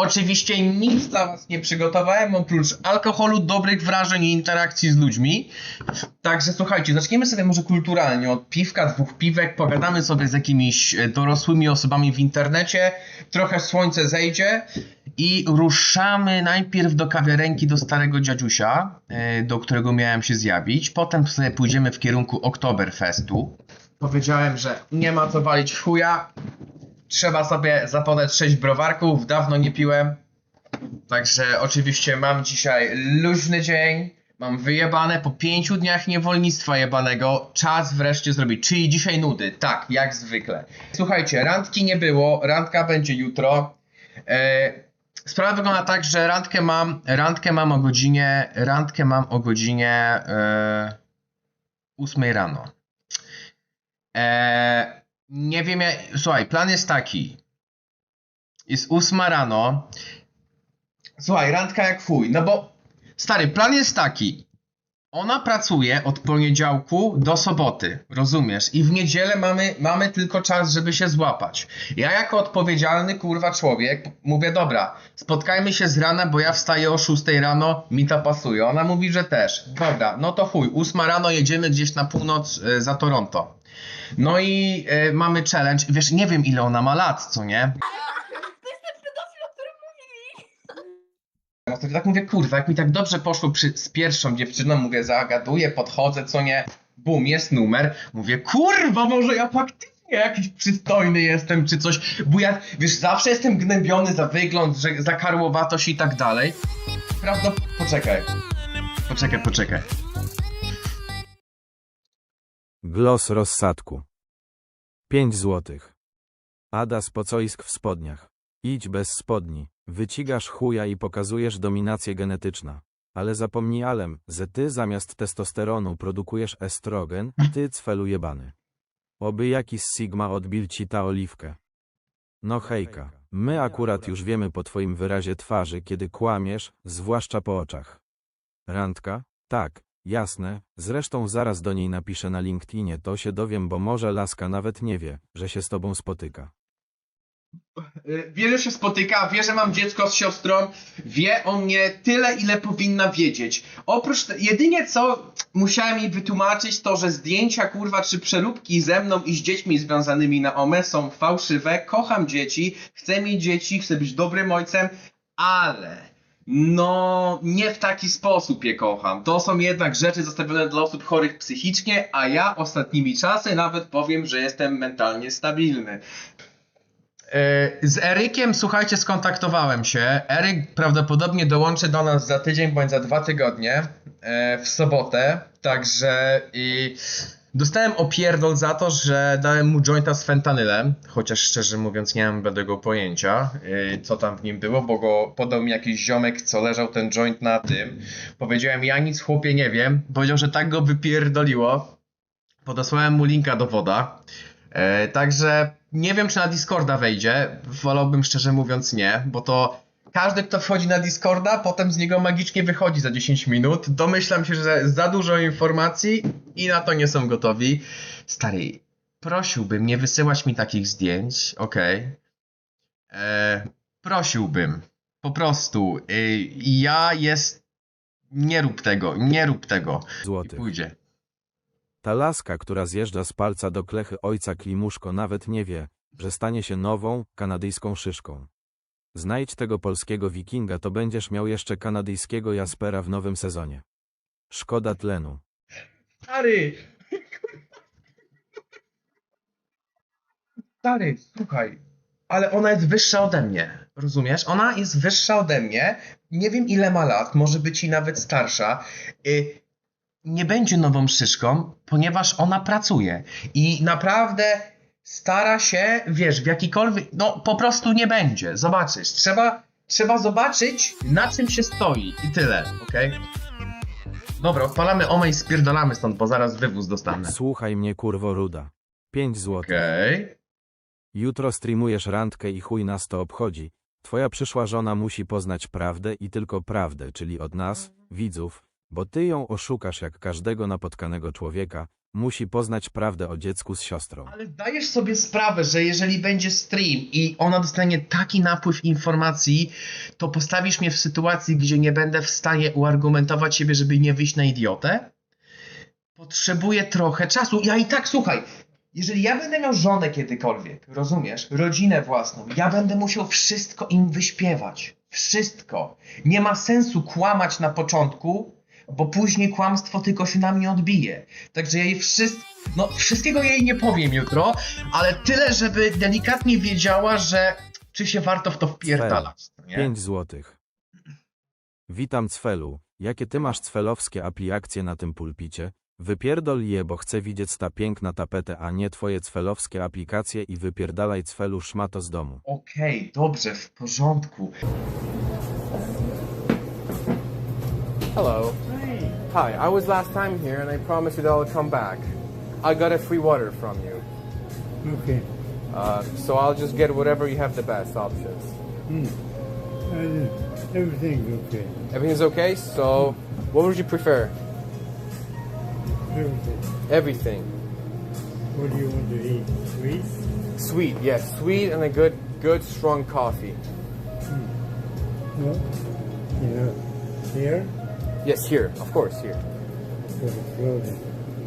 Oczywiście nic dla was nie przygotowałem, oprócz alkoholu, dobrych wrażeń i interakcji z ludźmi. Także słuchajcie, zaczniemy sobie może kulturalnie od piwka, dwóch piwek, pogadamy sobie z jakimiś e, dorosłymi osobami w internecie, trochę słońce zejdzie i ruszamy najpierw do kawiarenki do starego dziadziusia, e, do którego miałem się zjawić. Potem sobie pójdziemy w kierunku Oktoberfestu. Powiedziałem, że nie ma co walić w chuja, trzeba sobie zapodać 6 browarków, dawno nie piłem. Także oczywiście mam dzisiaj luźny dzień, mam wyjebane po pięciu dniach niewolnictwa jebanego, czas wreszcie zrobić, czyli dzisiaj nudy, tak, jak zwykle. Słuchajcie, randki nie było, randka będzie jutro. E, sprawa wygląda tak, że randkę mam, randkę mam o godzinie, randkę mam o godzinie e, 8 rano. E, nie wiem, jak, słuchaj, plan jest taki. Jest ósma rano. Słuchaj, randka jak fuj. No bo, stary, plan jest taki. Ona pracuje od poniedziałku do soboty, rozumiesz? I w niedzielę mamy, mamy tylko czas, żeby się złapać. Ja jako odpowiedzialny, kurwa, człowiek, mówię, dobra, spotkajmy się z rana, bo ja wstaję o 6 rano, mi to pasuje. Ona mówi, że też. Dobra, no to chuj, ósma rano jedziemy gdzieś na północ e, za Toronto. No i e, mamy challenge. Wiesz, nie wiem ile ona ma lat, co nie? To jest ten pedofil, o którym mówili. No to tak mówię, kurwa, jak mi tak dobrze poszło przy, z pierwszą dziewczyną, mówię, zagaduję, podchodzę, co nie, bum, jest numer. Mówię, kurwa, może ja faktycznie jakiś przystojny jestem, czy coś, bo ja, wiesz, zawsze jestem gnębiony za wygląd, że, za karłowatość i tak dalej. Prawda, poczekaj. Poczekaj, poczekaj. Glos rozsadku. 5 złotych. Ada spocoisk w spodniach. Idź bez spodni, wycigasz chuja i pokazujesz dominację genetyczna. Ale zapomnij Alem, że ty zamiast testosteronu produkujesz estrogen, ty cfelu jebany. Oby jakiś Sigma odbił ci ta oliwkę. No hejka, my akurat już wiemy po twoim wyrazie twarzy, kiedy kłamiesz, zwłaszcza po oczach. Randka? Tak, jasne, zresztą zaraz do niej napiszę na LinkedInie, to się dowiem, bo może laska nawet nie wie, że się z tobą spotyka. Y, Wie, że się spotyka, wie, że mam dziecko z siostrą, wie o mnie tyle, ile powinna wiedzieć. Oprócz, te, jedynie co musiałem jej wytłumaczyć, to że zdjęcia, kurwa, czy przeróbki ze mną i z dziećmi związanymi na OME są fałszywe. Kocham dzieci, chcę mieć dzieci, chcę być dobrym ojcem, ale no nie w taki sposób je kocham. To są jednak rzeczy zostawione dla osób chorych psychicznie, a ja ostatnimi czasy nawet powiem, że jestem mentalnie stabilny. E, Z Erykiem, słuchajcie, skontaktowałem się. Eryk prawdopodobnie dołączy do nas za tydzień bądź za dwa tygodnie e, w sobotę. Także i dostałem opierdol za to, że dałem mu jointa z fentanylem. Chociaż szczerze mówiąc, nie mam będę go pojęcia, e, co tam w nim było, bo go podał mi jakiś ziomek, co leżał ten joint na tym. Powiedziałem, ja nic chłopie nie wiem. Powiedział, że tak go wypierdoliło. Podesłałem mu linka do woda. E, także nie wiem, czy na Discorda wejdzie. Wolałbym szczerze mówiąc nie, bo to każdy, kto wchodzi na Discorda, potem z niego magicznie wychodzi za 10 minut. Domyślam się, że za dużo informacji i na to nie są gotowi. Stary, prosiłbym nie wysyłać mi takich zdjęć, okej. E, Prosiłbym. Po prostu. Y, ja jest. Nie rób tego, nie rób tego. I Złotych. pójdzie. Ta laska, która zjeżdża z palca do klechy ojca Klimuszko nawet nie wie, że stanie się nową, kanadyjską szyszką. Znajdź tego polskiego wikinga, to będziesz miał jeszcze kanadyjskiego Jaspera w nowym sezonie. Szkoda tlenu. Stary! Stary, słuchaj, ale ona jest wyższa ode mnie, rozumiesz? Ona jest wyższa ode mnie, nie wiem ile ma lat, może być i nawet starsza. Y, nie będzie nową szyszką, ponieważ ona pracuje i naprawdę stara się, wiesz, w jakikolwiek, no po prostu nie będzie, zobaczysz. Trzeba, trzeba zobaczyć, na czym się stoi i tyle, okej? Dobra, odpalamy OME i spierdolamy stąd, bo zaraz wywóz dostanę. Słuchaj mnie kurwo ruda. 5 złotych. Okej. Jutro streamujesz randkę i chuj nas to obchodzi. Twoja przyszła żona musi poznać prawdę i tylko prawdę, czyli od nas, widzów, bo ty ją oszukasz jak każdego napotkanego człowieka, Musi poznać prawdę o dziecku z siostrą. Ale zdajesz sobie sprawę, że jeżeli będzie stream i ona dostanie taki napływ informacji, to postawisz mnie w sytuacji, gdzie nie będę w stanie uargumentować siebie, żeby nie wyjść na idiotę? Potrzebuję trochę czasu. Ja i tak, słuchaj, jeżeli ja będę miał żonę kiedykolwiek, rozumiesz, rodzinę własną, ja będę musiał wszystko im wyśpiewać. Wszystko. Nie ma sensu kłamać na początku, bo później kłamstwo tylko się na mnie odbije. Także ja jej wszystko, no wszystkiego jej nie powiem jutro, ale tyle, żeby delikatnie wiedziała, że czy się warto w to wpierdalać. nie? 5 złotych. Witam Cfelu. Jakie ty masz cfelowskie API akcje na tym pulpicie? Wypierdol je, bo chcę widzieć ta piękna tapetę, a nie twoje cfelowskie aplikacje i wypierdalaj Cfelu szmato z domu. Okej, dobrze, w porządku. Hello. Hi, I was last time here and I promised you that I'll come back. I got a free water from you. Okay. Uh, so I'll just get whatever you have the best options. Uh, everything's okay. Everything's okay? So, what would you prefer? Everything. Everything. What do you want to eat? Sweet? Sweet, yes, sweet and a good, good strong coffee. No? You know, here? Yes, here, of course, here. Clothing.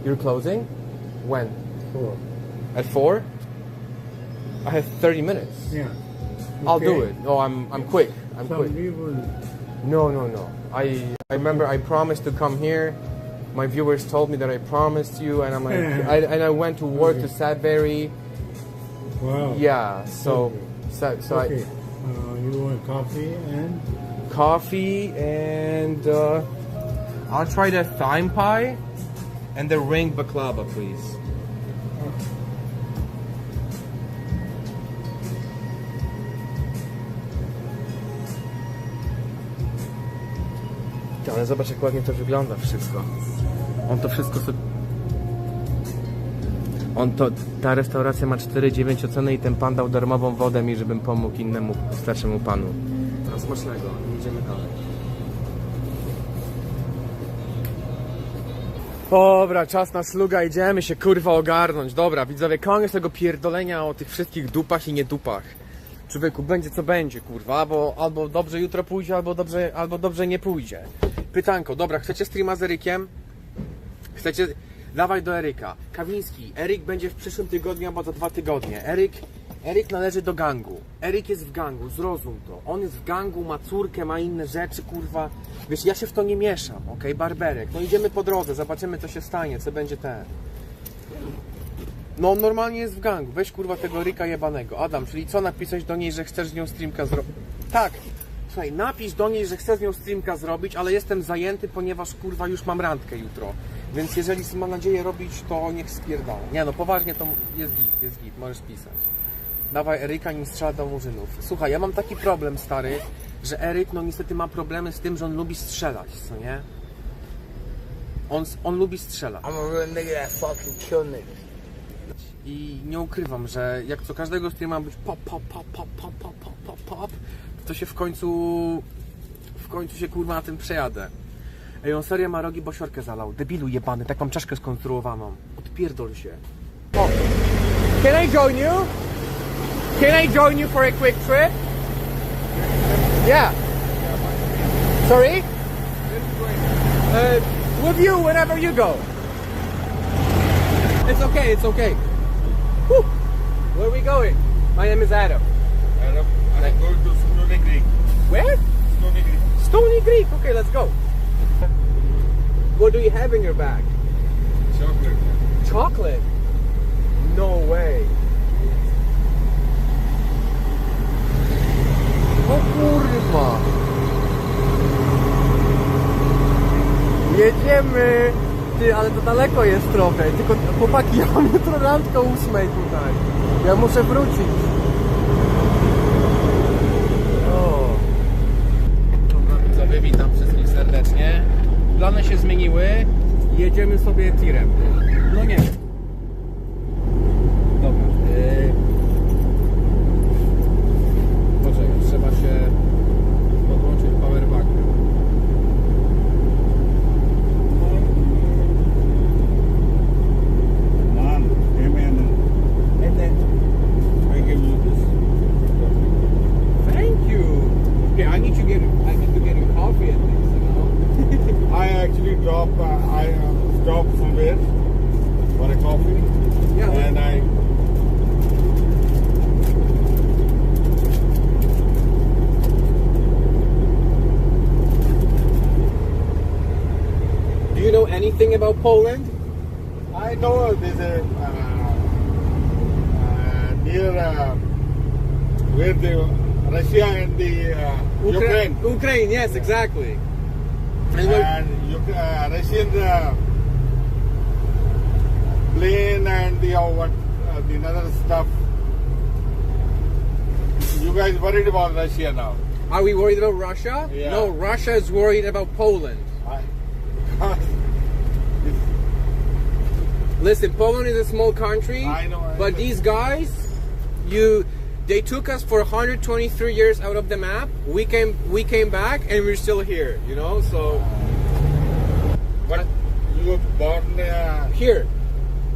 You're closing? When? Four. At four? I have 30 minutes. Yeah. I'll do it. No, I'm, I'm quick. I'm Some quick. people, No, no, no. I I remember I promised to come here. My viewers told me that I promised you, and I'm like, I, and I went to work to Sadbury. wow. Yeah, so so, so Okay. I, Uh, you want coffee and? coffee and uh, I'll try the thyme pie and the ring baklava, please. Ale zobacz jak ładnie to wygląda wszystko. On to wszystko sobie... On to, ta restauracja ma 4,9 oceny i ten pan dał darmową wodę mi, żebym pomógł innemu starszemu panu. No, smacznego, idziemy dalej. Dobra, czas na sluga, idziemy się kurwa ogarnąć. Dobra, widzowie, koniec tego pierdolenia o tych wszystkich dupach i niedupach. Człowieku, będzie co będzie, kurwa, albo, albo dobrze jutro pójdzie, albo dobrze, albo dobrze nie pójdzie. Pytanko, dobra, chcecie streama z Erykiem? Chcecie... Dawaj do Eryka. Kawiński, Eryk będzie w przyszłym tygodniu albo za dwa tygodnie. Eryk, Eryk należy do gangu. Eryk jest w gangu, zrozum to. On jest w gangu, ma córkę, ma inne rzeczy, kurwa. Wiesz, ja się w to nie mieszam, okej? Barberek. No idziemy po drodze, zobaczymy co się stanie, co będzie ten. No on normalnie jest w gangu. Weź kurwa tego Ryka jebanego. Adam, czyli co napisać do niej, że chcesz z nią streamka zrobić? Tak. Słuchaj, napisz do niej, że chcę z nią streamka zrobić, ale jestem zajęty, ponieważ kurwa już mam randkę jutro. Więc jeżeli ma nadzieję robić, to niech spierdala. Nie no, poważnie to jest git, jest git, możesz pisać. Dawaj Eryka, nim strzela do murzynów. Słuchaj, ja mam taki problem, stary, że Eryk, no niestety ma problemy z tym, że on lubi strzelać, co nie? On, on lubi strzelać. I'm a real nigga that fucking kill niggas. I nie ukrywam, że jak co każdego streama ma być pop, pop, pop, pop, pop, pop, pop, pop, pop, to się w końcu w końcu się kurwa na tym przejadę. Ej, on serio ma rogi, bo siorkę zalał. Debilu jebany, tak mam czaszkę skonstruowaną. Odpierdol się. O. Can I join you? Can I join you for a quick trip? Yeah. Sorry? Uh, with you whenever you go. It's okay, it's okay. Whew. Where are we going? My name is Adam. Adam, I'm going to Stony Creek. Where? Stony Creek. Stony Creek. Okay, let's go. What do you have in your bag? Chocolate. Chocolate. No way. O kurwa. Jedziemy. Ty, ale to daleko jest trochę. Tylko chłopaki, ja mam jutro randkę o tutaj. Ja muszę wrócić. O. Witam wszystkich serdecznie. Plany się zmieniły. Jedziemy sobie tirem. No nie. Poland? I know there's a uh, uh, near uh, where the Russia and the uh, Ukraine. Ukraine, yes, exactly. And and uh, Russian uh, plane and the uh, what uh, the other stuff. You guys worried about Russia now? are we worried about Russia? Yeah. No, Russia is worried about Poland. I, because it's- Listen, Poland is a small country, I know, I but know. these guys, you, they took us for 123 years out of the map. We came, we came back, and we're still here. You know, so what you were born uh, here,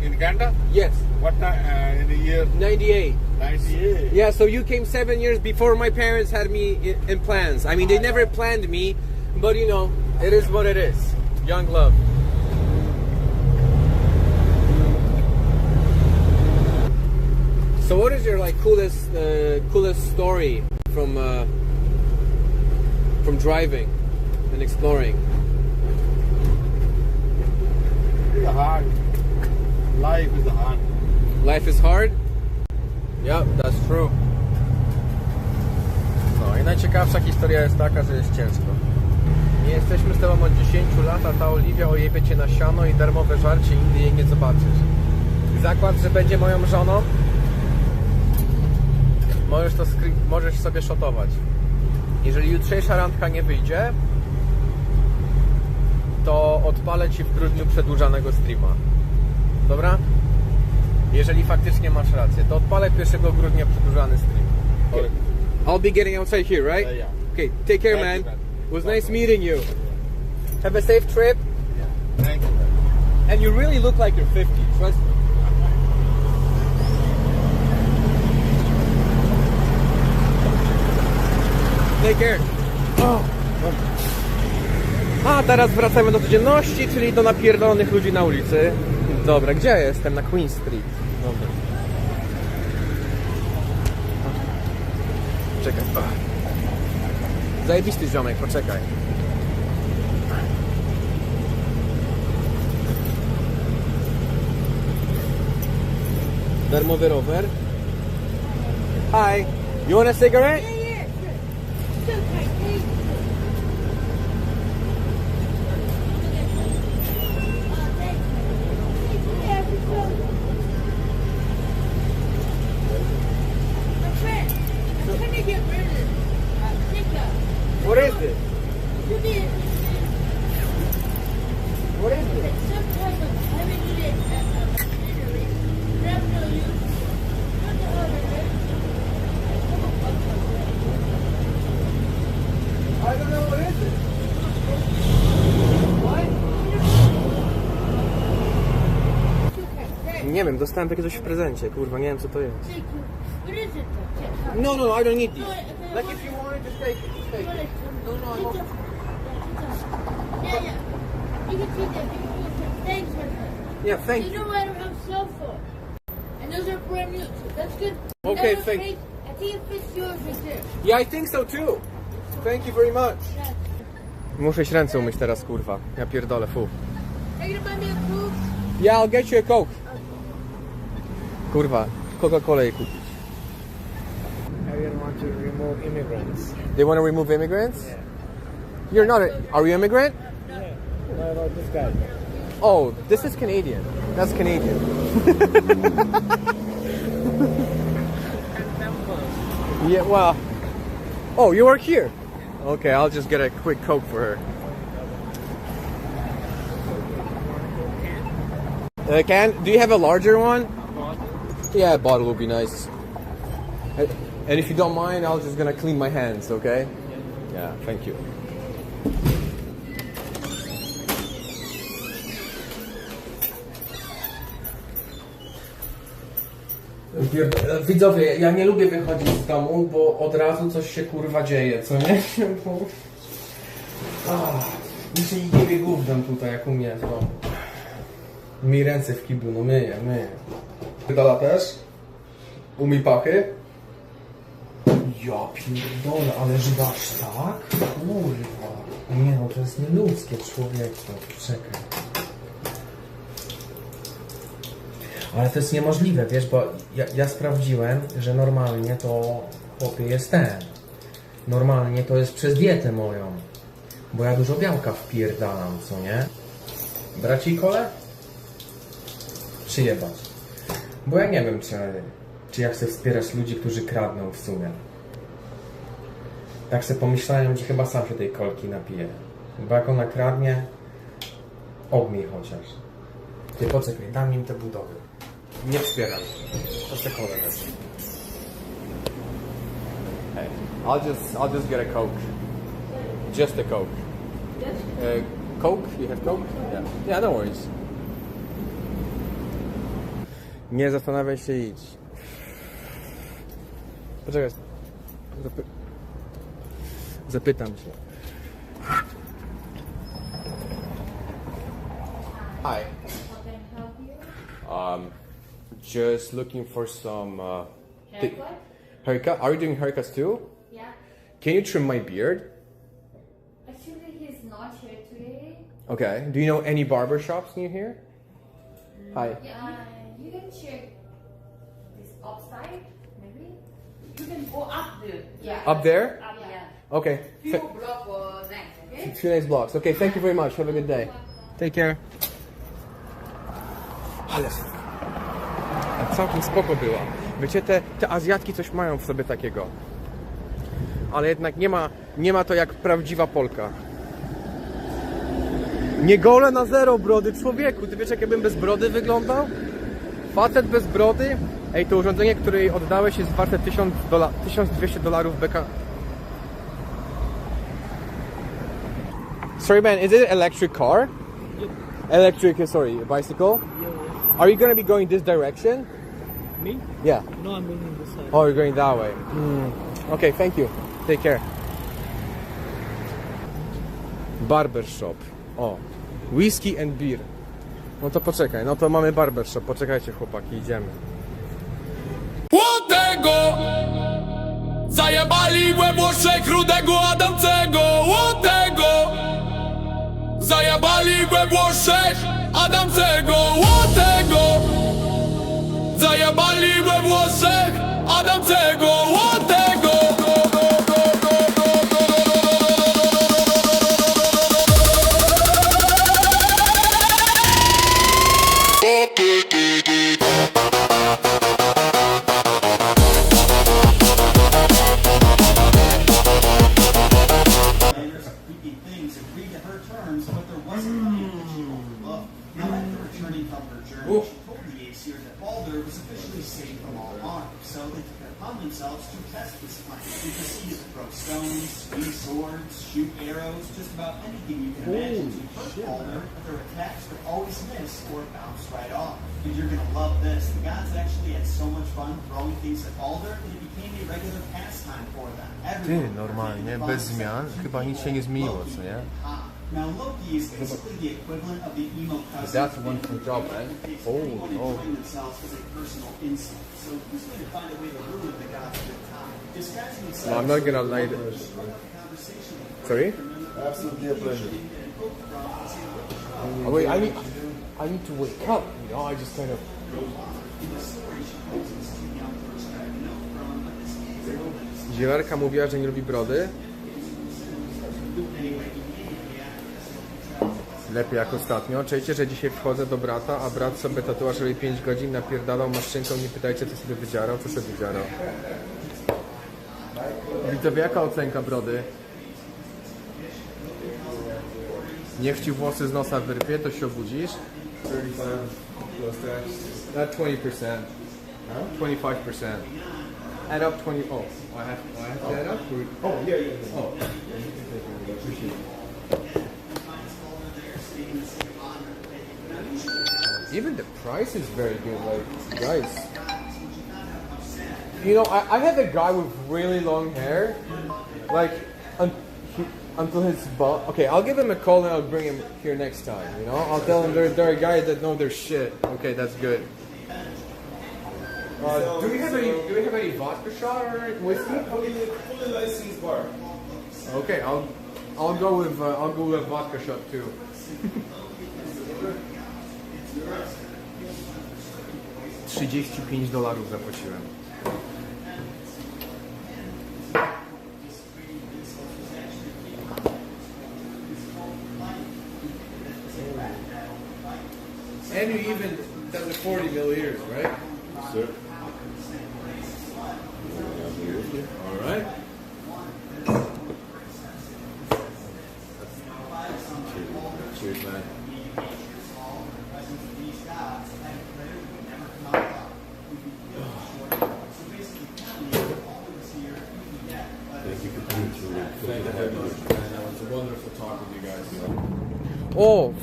in Canada? yes, What time? Uh, in the year 98. 98. Yeah, so you came seven years before my parents had me in, in plans. I mean, they never planned me, but you know, it is what it is. Young love. Your like coolest, uh, coolest story from uh, from driving and exploring? It's hard. Life is hard. Life is hard. Yep, that's true. No i najciekawsza historia jest taka, że jest ciężko. Nie jesteśmy z tobą od 10 lat, a ta Oliwia ojebie cię na siano i darmowe żarcie i nigdy jej nie zobaczysz. Zakład, że będzie moją żoną, możesz to możesz sobie szotować. Jeżeli jutrzejsza randka nie wyjdzie, to odpalę ci w grudniu przedłużanego streama. Dobra? Jeżeli faktycznie masz rację, to odpalę 1 grudnia przedłużany stream. Okay. I'll be getting outside here, right? Yeah, yeah. Okay, take care, Thank man. It was nice meeting you. Have a safe trip. Thank you. And you really look like you're 50. Trust me. Take care. O. A teraz wracamy do codzienności, czyli do napierdolonych ludzi na ulicy. Dobra, gdzie ja jestem? Na Queen Street. Dobra. Czekaj. Zajebisty ziomek, poczekaj. Darmowy rower. Hi. You want a cigarette? Yeah, yeah, sure. It's okay, thank you. Oh, thank you. Thank you, yeah, it's so- My friend, I'm trying to get rid of this uh, pickup. What is it? You need What is it? it's some type of heavy duty uh, uh, machinery. But I'm no use. What the hell is it? I don't know what is it. Okay, Nie wiem, dostałem takie coś w prezencie, kurwa, nie wiem co to jest. you. No, no, I don't need okay, Like if you want it, just take it, just take it. No, no, I'm okay. Yeah. You. You thank You you. know I don't have cell phone. And those are brand new, so that's good. Okay, thank- fits- I think it fits yours right there. Yeah, I think so too. Thank you very much. Muszę się ręce umyć teraz, kurwa. Ja pierdolę, fu. Are you gonna buy me a Coke? Yeah, I'll get you a Coke. Kurwa, Coca-Cola kupić. Want to remove immigrants. They want to remove immigrants? You're not a... Are you immigrant? What about this guy? Oh, this is Canadian. That's Canadian. yeah, well. Oh, you work here? Okay, I'll just get a quick Coke for her. Uh, can do you have a larger one? Yeah, a bottle would be nice. And if you don't mind, I'll just gonna clean my hands, okay? Yeah, thank you. Widzowie, ja nie lubię wychodzić z domu, bo od razu coś się kurwa dzieje, co nie? Bo- Ach, I się nie wie gównem tutaj, jak u mnie. Myj ręce w kiblu, no myję, myję. Wydala też? Umyj pachy? Ja pierdolę, ale że dasz tak? Kurwa. Nie no, to jest nieludzkie człowieku. Czekaj. Ale to jest niemożliwe, wiesz, bo ja, ja sprawdziłem, że normalnie to chłopie jest ten. Normalnie to jest przez dietę moją. Bo ja dużo białka wpierdalam, co nie? Braci kole? Przyjebać. Bo ja nie wiem, czy, czy ja chcę wspierać ludzi, którzy kradną w sumie. Tak sobie pomyślałem, że chyba sam się tej kolki napiję. Bo jak ona kradnie, obmij chociaż. Ty poczekaj, dam im te budowy. Nie wspieram. To se wezmę. Hey, I'll just, I'll just get a coke. Just a coke. Uh, coke? You have coke? Yeah. Yeah, no worries. Nie zastanawiaj się, idź. Poczekaj. Zapy... Zapytam się. Hi. Um, just looking for some uh, thi- Haircut? haircut. Are you doing haircuts too? Yeah. Can you trim my beard? Actually, he's not here today. Okay. Do you know any barber shops near here? Hi. Yeah. You can check this upside, maybe. You can go up there. Yeah. Up there? Up yeah. Okay. Few block uh, next, okay? Few blocks. Okay, thank you very much. Have a good day. Take care. Ale całkiem spoko była. Wiecie, te, te Azjatki coś mają w sobie takiego. Ale jednak nie ma, nie ma to jak prawdziwa Polka. Nie gole na zero brody, człowieku. Ty wiesz, jak ja bym bez brody wyglądał? Facet bez brody? Ej, to urządzenie, które jej oddałeś jest warte 1000 dola- 1200 dolarów beka. Sorry, man, is it electric car? Electric, sorry, bicycle? Are you gonna be going this direction? Me? Yeah. No, I'm moving this side. Oh, you're going that way. Hmm. Okay, thank you. Take care. Barbershop. O. Whisky and beer. No to poczekaj, no to mamy barbershop. Poczekajcie chłopaki, idziemy. Łotego Zajebali we Włoszech rudego Adamcego Łotego Zajebali we Włoszech Adamcego Łotego Zajebali we Włoszech Adamcego normalnie, participated bez zmian, chyba nic się nie zmieniło, co nie? Now Loki is basically the equivalent of the emo cousin. That's one for job, man. Oh, Everyone oh. enjoying themselves as a personal insult. So who's going to find a way to ruin the gods' good time? Disguising themselves. No, I'm not gonna lie. Sorry? Absolutely a pleasure. Oh, wait, I need, I need to wake up. You know, I just kind of. Zielarka mówiła, że nie lubi brody. Lepiej jak ostatnio. Czujcie, że dzisiaj wchodzę do brata, a brat sobie tatuaż robi 5 godzin, napierdalał maszynką, nie pytajcie co sobie wydzierał, co sobie wydzierał. Widzowie, jaka ocenka brody? Niech ci włosy z nosa wyrpie, to się obudzisz. 35 Not 20%. 25%. Add up 20. Oh, I have, I have to add up? Oh, yeah, yeah. Oh. Even the price is very good, like, guys. You know, I, I had a guy with really long hair. Like, um, until his boss. Okay, I'll give him a call and I'll bring him here next time. You know, I'll tell him they're, they're a guy that know their shit. Okay, that's good. Uh, do we have any? Do we have any vodka shot or whiskey? Fully licensed bar. Okay, I'll I'll go with uh, I'll go with vodka shot too. Trzydzieści pięć dolarów zapłaciłem.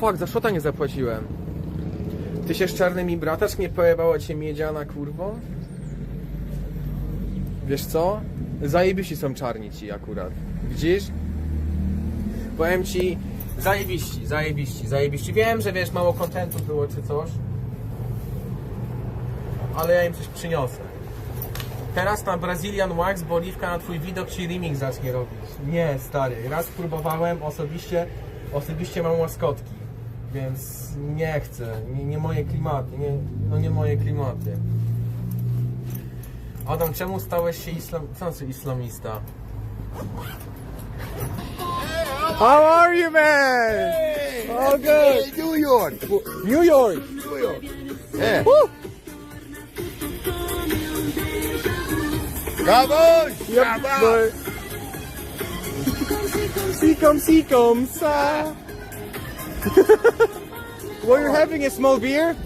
Fuck, za szota nie zapłaciłem. Ty się z czarnymi bratasz, nie pojebała cię miedziana, kurwo? Wiesz co? Zajebiści są czarni ci akurat. Widzisz? Powiem ci, zajebiści, zajebiści, zajebiści. Wiem, że wiesz, mało kontentu było czy coś. Ale ja im coś przyniosę. Teraz na Brazilian Wax, bo Oliwka na twój widok ci remix zacznie robić. Nie, stary. Raz próbowałem osobiście, osobiście mam łaskotki. Więc nie chcę. Nie, nie moje klimaty. Nie, no nie moje klimaty. Adam, czemu stałeś się islam... Co znaczy islamista? How are you, man? All good. New York. New York. New York. Yeah. Woo! Come on. Yep, seacom, sa. well, you're having a small beer?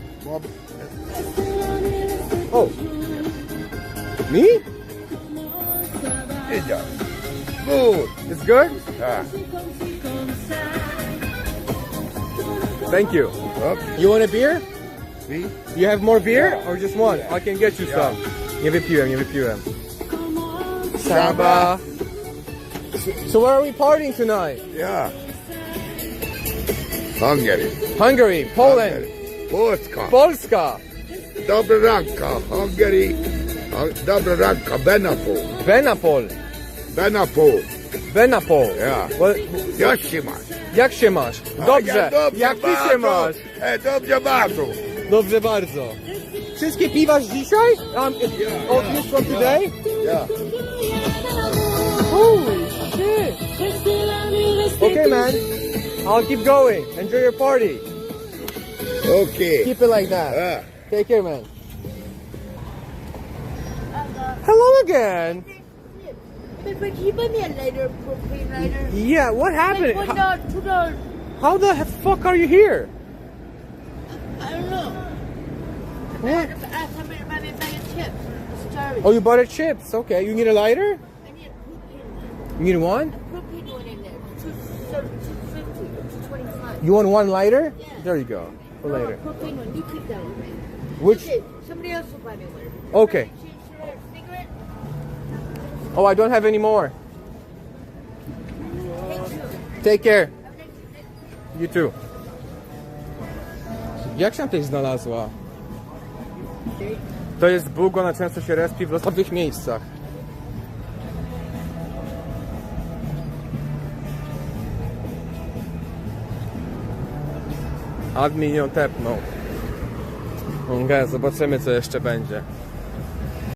Oh. Me? Yeah. Good. It's good? Ah. Thank you. Okay. You want a beer? See? You have more beer or just one? I can get you some. Nie wypiłem, nie wypiłem. Saba. So where are we partying tonight? Yeah. Hungary. Hungary, Poland, Hungary. Polska. Polska, Dobranka. Hungary. Hung- Dobranka. Benapol. Benapol, Benapol. Benapol. Ja. Well, Jak się masz? jak się masz? Dobrze. dobrze Jak ty bardzo. się masz? E, dobrze bardzo. Dobrze bardzo. Wszystkie piwasz dzisiaj? Um, oh, this one today? Ja. Holy shit. Okay, man. I'll keep going. Enjoy your party. Okay. Keep it like that. Ah. Take care, man. Hello again. But but you buy me a lighter, propane lighter. Yeah, what happened? Like one How, dollar, two dollars. how the fuck are you here? I don't know. I had to ask somebody to buy me a bag of chips. Oh, you bought a chips. Okay, you need a lighter? I need a propane, You need one? a propane one in there. Two, so, two fifty, two twenty-five. You want one lighter? Yeah. There you go. A uh, later. propane one. You keep that one. Which? Somebody else will buy me one. Okay. Change to a cigarette. Oh, I don't have any more. Take care. Have a nice day. You too. Jak się tutaj znalazła? To jest Bóg, ona często się respi w losowych miejscach. Admin ją tepnął. Okej, zobaczymy co jeszcze będzie.